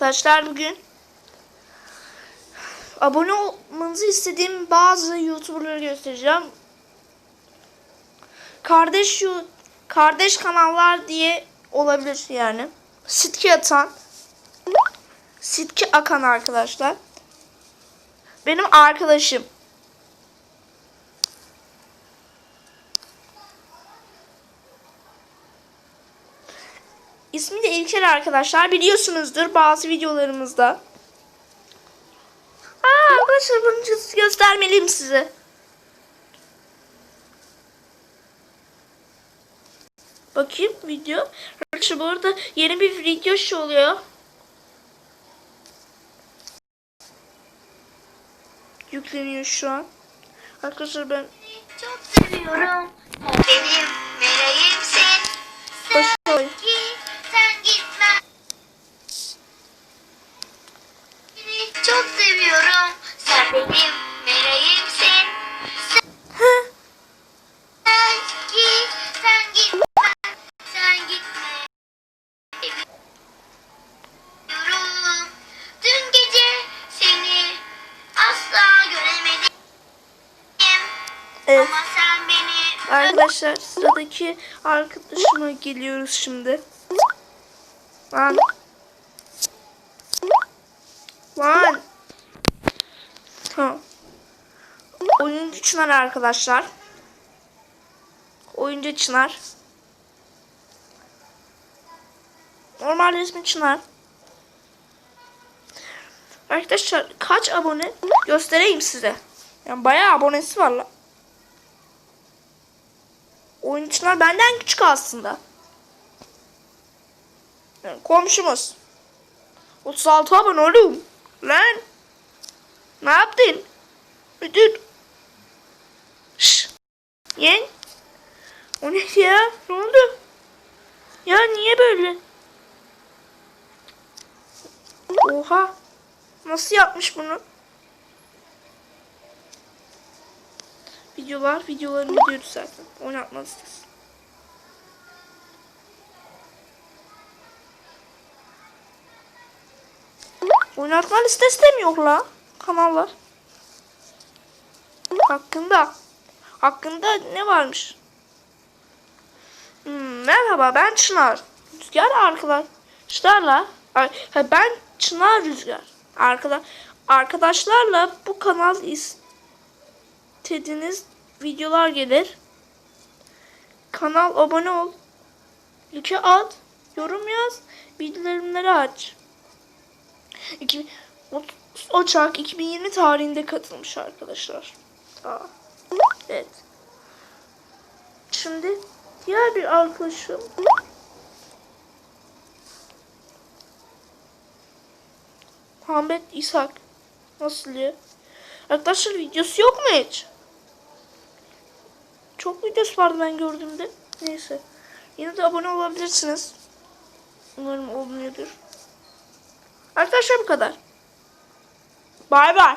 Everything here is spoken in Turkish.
arkadaşlar bugün. Abone olmanızı istediğim bazı YouTuber'ları göstereceğim. Kardeş kardeş kanallar diye olabilir yani. Sitki atan. Sitki akan arkadaşlar. Benim arkadaşım. İsmi de İlker arkadaşlar. Biliyorsunuzdur bazı videolarımızda. Aa, arkadaşlar bunu gö- göstermeliyim size. Bakayım video. Arkadaşlar bu arada yeni bir video şu oluyor. Yükleniyor şu an. Arkadaşlar ben Çok seviyorum. Benim benim meleğimsin. Sen git, sen gitme. Sen gitme. Seviyorum. Dün gece seni asla göremedim. Evet. Ama sen beni Arkadaşlar sıradaki arkadaşıma geliyoruz şimdi. Lan. Lan. Ha. Oyuncu Çınar arkadaşlar. Oyuncu Çınar. Normal resmi Çınar. Arkadaşlar kaç abone göstereyim size. Yani bayağı abonesi var lan. Oyuncular benden küçük aslında. Yani komşumuz. 36 abone oğlum. Lan. Ne yaptın? Müdür. Şş. Yen. O ne ya? Ne oldu? Ya niye böyle? Oha. Nasıl yapmış bunu? Videolar, videolarını biliyoruz zaten. Oynatmaz istesin. Oynatma listesi de la? Kanallar. Hakkında. Hakkında ne varmış? Hmm, merhaba ben Çınar. Rüzgar arkadaşlarla ben Çınar Rüzgar. Arkadaş arkadaşlarla bu kanal istediğiniz videolar gelir. Kanal abone ol. Like at. Yorum yaz. Bildirimleri aç. 2000 30 Ocak 2020 tarihinde katılmış arkadaşlar. Aa, evet. Şimdi diğer bir arkadaşım Muhammed İshak. Nasıl ya? Arkadaşlar videosu yok mu hiç? Çok videosu vardı ben gördüğümde. Neyse. Yine de abone olabilirsiniz. Umarım olmuyordur. Arkadaşlar bu kadar. Bay bay.